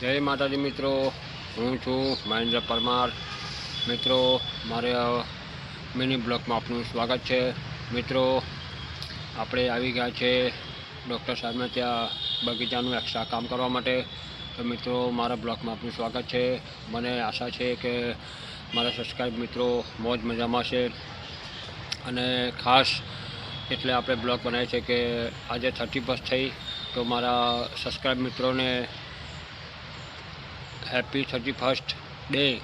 જય માતાજી મિત્રો, હું છું મહેન્દ્ર પરમાર. મિત્રો, મારે મિની બ્લોકમાં આપનું સ્વાગત છે. મિત્રો, આપણે આવી ગયા છે ડૉક્ટર સાહેબને ત્યાં બગીચાનું એક્સ્ટ્રા કામ કરવા માટે. તો મિત્રો, મારા બ્લોકમાં આપનું સ્વાગત છે. મને આશા છે કે મારા સબસ્ક્રાઈબ મિત્રો મોજ મજામાં છે અને ખાસ એટલે આપણે બ્લોગ બનાવીએ છે કે આજે થર્ટી ફર્સ્ટ થઈ. તો મારા સબસ્ક્રાઈબ મિત્રોને હેપી થર્ટી ફર્સ્ટ ડે.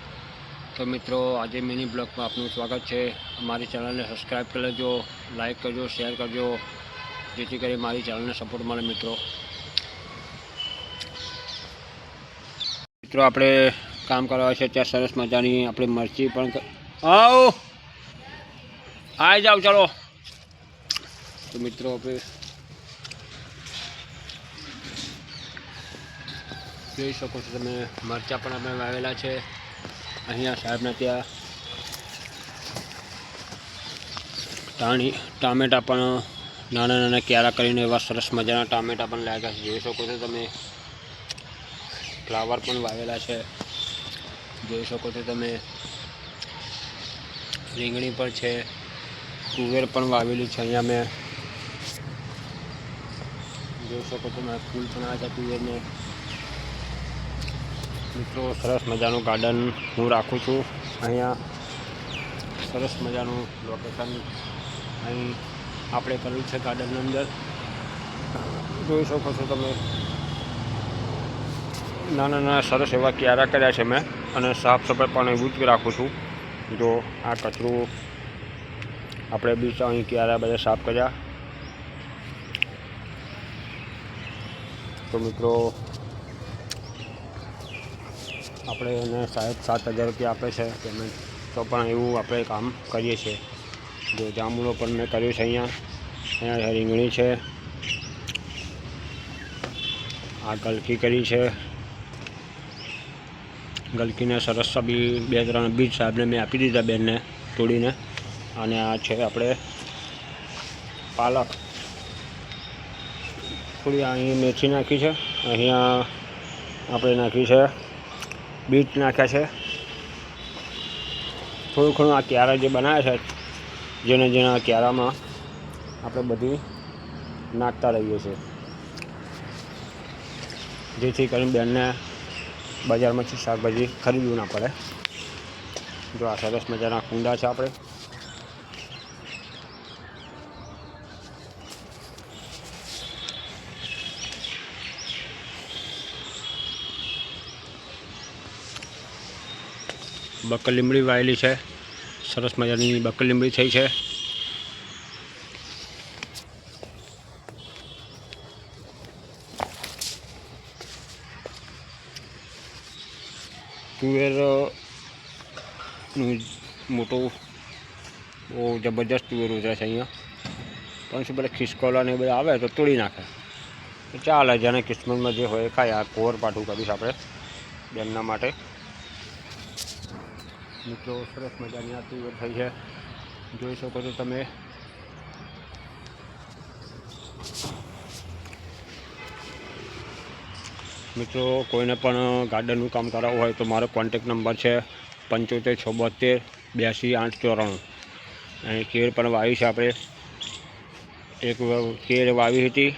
તો મિત્રો, આજે મિની બ્લોગમાં આપનું સ્વાગત છે. મારી ચેનલને સબસ્ક્રાઈબ કરી લેજો, લાઇક કરજો, શેર કરજો, જેથી કરી મારી ચેનલને સપોર્ટ મળે મિત્રો. મિત્રો, આપણે કામ કરવા છે ત્યાં સરસ મજાની આપણે મરચી પણ આવો! આવી જાઓ, ચાલો. તો મિત્રો, આપણે જોઈ શકો છો તમે, મરચાં પણ અમે વાવેલા છે. અહીંયા સાહેબને ત્યાં ટાણી, ટામેટા પણ નાના નાના ક્યારા કરીને એવા સરસ મજાના ટામેટા પણ લાગ્યા છે. જોઈ શકો છો તમે, ફ્લાવર પણ વાવેલા છે. જોઈ શકો છો તમે, રીંગણી પણ છે, તુવેર પણ વાવેલી છે અહીંયા મેં. જોઈ શકો છો મેં ફૂલ પણ આવ્યા તુવેરને. મિત્રો, સરસ મજાનું ગાર્ડન હું રાખું છું. અહીંયા સરસ મજાનું લોકેશન અહીં આપણે કર્યું છે ગાર્ડનની અંદર. જોઈ શકો છો તમે. નાના નાના સરસ એવા ક્યારા કર્યા છે મેં અને સાફ સફાઈ પણ એવું જ રાખું છું. જો આ કચરું આપણે બીચ અહીં ક્યારા બધા સાફ કર્યા. તો મિત્રો આપણે એને સાહેબ સાત હજાર રૂપિયા આપે છે. પેમેન્ટ તો પણ એવું આપણે કામ કરીએ છીએ. જો જાંબુડો પણ મેં કર્યું છે અહીંયા. અહીંયા રીંગણી છે. આ ગલકી કરી છે. ગલકીને સરસ બી, બે ત્રણ બીજ સાહેબને મેં આપી દીધા બેનને તોડીને. અને આ છે આપણે પાલક. થોડી અહીં મેથી નાખી છે. અહીંયા આપણે નાખી છે બીટ નાખ્યા છે. થોડું ઘણું આ ક્યારા જે બનાવ્યા છે, જેને જેના ક્યારામાં આપણે બધી નાખતા રહીએ છીએ. જેથી કરીને બેનને બજારમાંથી શાકભાજી ખરીદવું ના પડે. જો આ સરસ મજાના કુંડા છે આપણે. બકર લીમડી વાયેલી છે. સરસ મજાની બકર લીમડી થઈ છે. તુવેરનું મોટું બહુ જબરજસ્ત તુવેર ઉતરે છે અહીંયા. પણ શું બધા ખિસકોલા ને બધા આવે તો તોડી નાખે. ચાલે, જેને કિસ્મતમાં જે હોય ખાય. આ કોર પાઠું કરીશ આપણે. બેનના માટે. મિત્રો, સરસ મજાની આ તુવેર થઈ છે. જોઈ શકો છો તમે. મિત્રો, કોઈને પણ ગાર્ડનનું કામ કરાવવું હોય તો મારો કોન્ટેક નંબર છે પંચોતેર છ બોતેર બ્યાસી આઠ ચોરાણું. અને કેળ પણ વાવી છે આપણે. એક કેર વાવી હતી,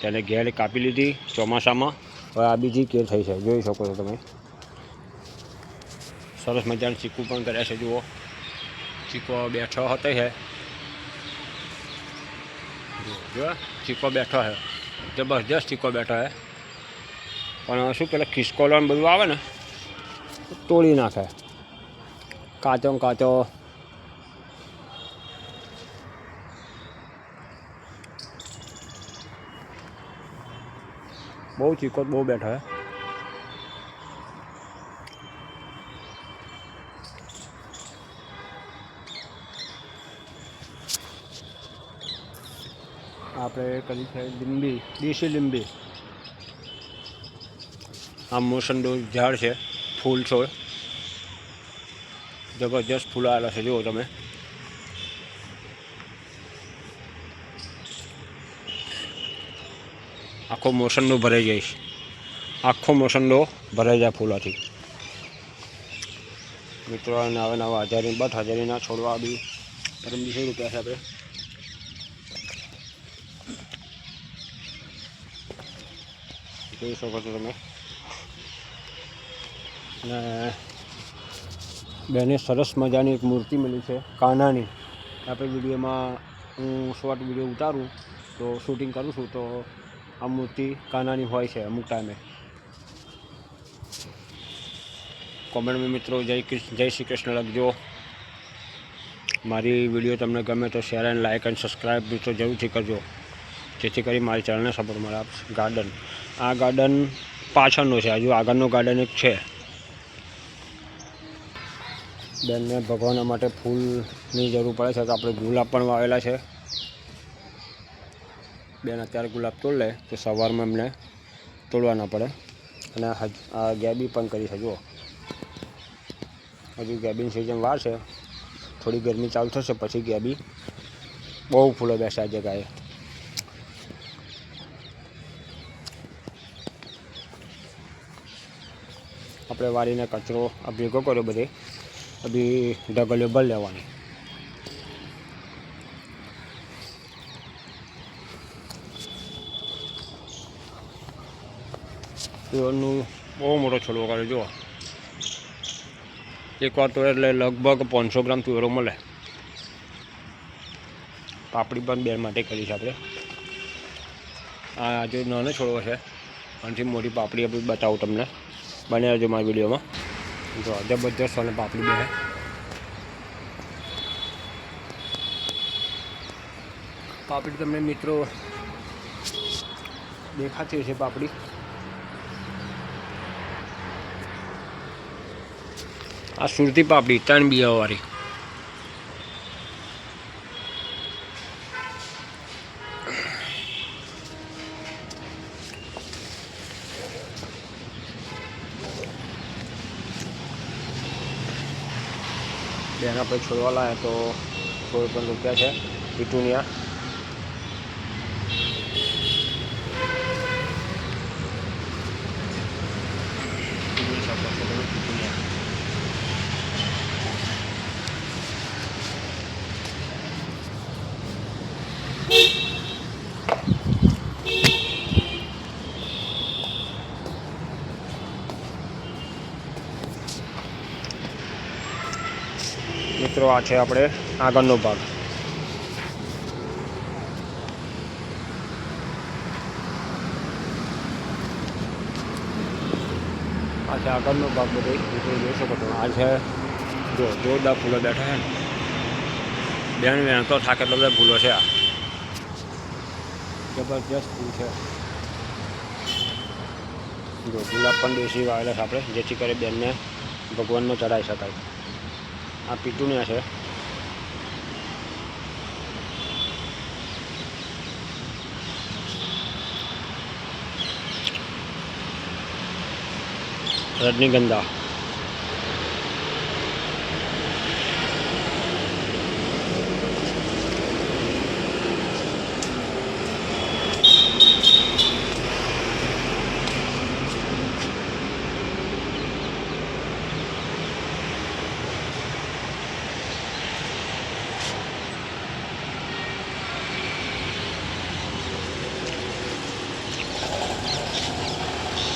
તેને ઘેર કાપી લીધી ચોમાસામાં. હવે આ બીજી કેળ થઈ છે. જોઈ શકો છો તમે. સરસ મજાનું ચીકુ પણ કર્યા છે જુઓ. ચીકો બેઠો હતો છે જુઓ, જુઓ ચીકો બેઠો છે જબરજસ્ત ચીકો બેઠો છે પણ શું પેલા ખિસકોલો ને બધું આવે ને તો તોડી નાખે. કાચો ને કાચો. બહુ ચીકો બહુ બેઠો છે આપણે કરી છે લીંબી, દેશી લીંબી. આ મોસંડું ઝાડ છે, ફૂલ છોડ જબરજસ્ત ફૂલ આવેલા છે, જુઓ તમે. આખો મોસંડો ભરાઈ જઈશ આખો મોસંડો ભરાઈ જાય ફૂલાથી. મિત્રો નવા નવા હજારી બટ હજારીના છોડવા બી પરમદીસો રૂપિયા છે આપણે. જોઈ શકો છો તમે અને બેને સરસ મજાની એક મૂર્તિ મળી છે કાનાની આપણે વિડીયોમાં હું શોર્ટ વીડિયો ઉતારું તો શૂટિંગ કરું છું તો આ મૂર્તિ કાનાની હોય છે અમુક ટાઈમે કોમેન્ટમાં મિત્રો જય જય શ્રી કૃષ્ણ લખજો મારી વીડિયો તમને ગમે તો share and like and subscribe મિત્રો જરૂરથી કરજો જેથી કરી મારી ચેનલને સપોર્ટ મળે ગાર્ડન આ ગાર્ડન પાછળનું છે. હજુ આગળનું ગાર્ડન એક છે. બેનને ભગવાનના માટે ફૂલની જરૂર પડે છે. તો આપણે ગુલાબ પણ વાવેલા છે. બેન અત્યારે ગુલાબ તોડ લે. તો સવારમાં એમને તોડવા ના પડે. અને આ ગેબી પણ કરી જુઓ. હજુ ગેબીની સિઝન વાર છે. થોડી ગરમી ચાલુ થશે, પછી ગેબી બહુ ફૂલો બેસે આ જગાએ આપણે વાળીને કચરો ભેગો કર્યો બધે. અભી ઢગલીઓ ભર લેવાની. તુવેરનું બહુ મોટો છોડવો કરે જુઓ. એકવાર તો એટલે લગભગ પાંચસો ગ્રામ તુવેરો મળે. પાપડી પણ બેન માટે કરી છે આપણે. આ જે નાનો છોડવો છે, આનાથી મોટી પાપડી આપણે બતાવું તમને. બને રહેજો મારી વિડીયોમાં. જો, જબરજસ્ત અને પાપડી બે પાપડી તમને મિત્રો દેખાતી છે પાપડી. આ સુરતી પાપડી, ત્રણ બિયાવાળી. બેન આપણે છોડવા લાયા તો છોડ પણ રૂપિયા છે પીટુનિયા. મિત્રો આ છે આપણે આગળનો ભાગ. આ છે આગળનો ભાગ બધો જોઈ શકો છો. આ છે, જો, જોરદાર ફૂલો બેઠા છે ને. બેન વેણ તો થાકે એટલા બધા ફૂલો છે આ. જબરજસ્ત ફૂલ છે. જો, ગુલાબ પણ દેશી વાવેલા છે આપણે, જેથી કરી બેનને ભગવાનને ચડાવી શકાય. આ પીટુનિયા છે. રજનીગંધા.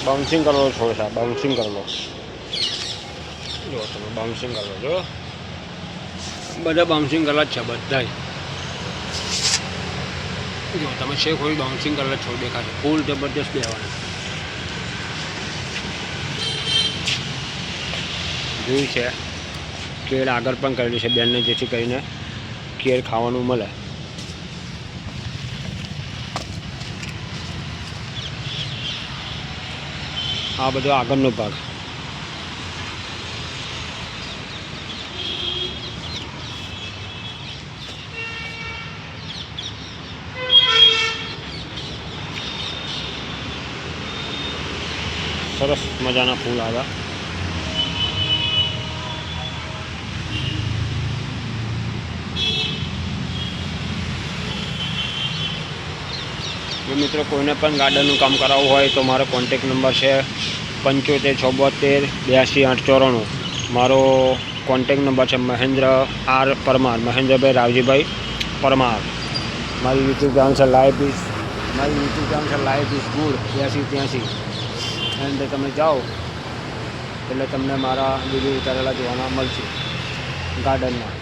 બાઉન્સિંગ કરવાનો છોડ છે બાઉન્સિંગ કરવાનો જો તમે બાઉન્સિંગ કરો જો બધા બાઉન્સિંગ કરેલા જ છે બધા જો તમે છે કોઈ બાઉન્સિંગ કરેલા છોડ દેખાશે ફૂલ જબરદસ્ત બેવાના જોયું છે કેળ આગળ પણ કરેલી છે બેનને જેથી કરીને કેળ ખાવાનું મળે આ બધો આગળનો ભાગ. સરસ મજાના ફૂલ આવ્યા. જો મિત્રો કોઈને પણ ગાર્ડનનું કામ કરાવવું હોય તો મારો કોન્ટેક નંબર છે પંચોતેર, છોબોતેર, બ્યાસી, આઠ ચોરાણું. મારો કોન્ટેક નંબર છે મહેન્દ્ર આર પરમાર, મહેન્દ્રભાઈ રાવજીભાઈ પરમાર. મારી યુટ્યુબ ચેનલ છે લાઈફ ઇઝ મારી યુટ્યુબ ચેનલ છે લાઈફ ઇઝ ગુડ ત્યાંસી. ત્યાંસી એન્ડ તમે જાઓ, એટલે તમને મારા વીડિયો ઉતારેલા જોવાના મળશે ગાર્ડનના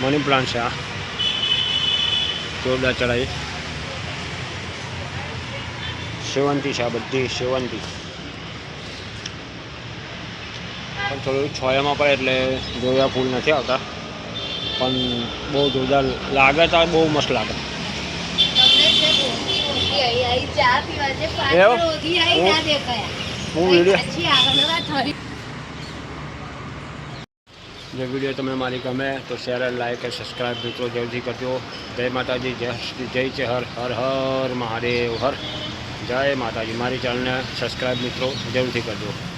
મની પ્લાન્ટ છે આ જોરદાર ચડાઈ સેવંતી છે આ બધી સેવંતી પણ થોડું છોયામાં પડે એટલે જોયા ફૂલ નથી આવતા. પણ બહુ જોરદાર લાગે તો બહુ મસ્ત લાગે? હું વીડિયો જો વીડિયો તમને મારી ગમે તો શેર લાઈક અને સબસ્ક્રાઈબ મિત્રો જરૂરથી કરજો. જય માતાજી, જય જય છે હર હર હર મહાદેવ, હર. જય માતાજી, મારી ચેનલને સબસ્ક્રાઈબ મિત્રો જરૂરથી કરજો.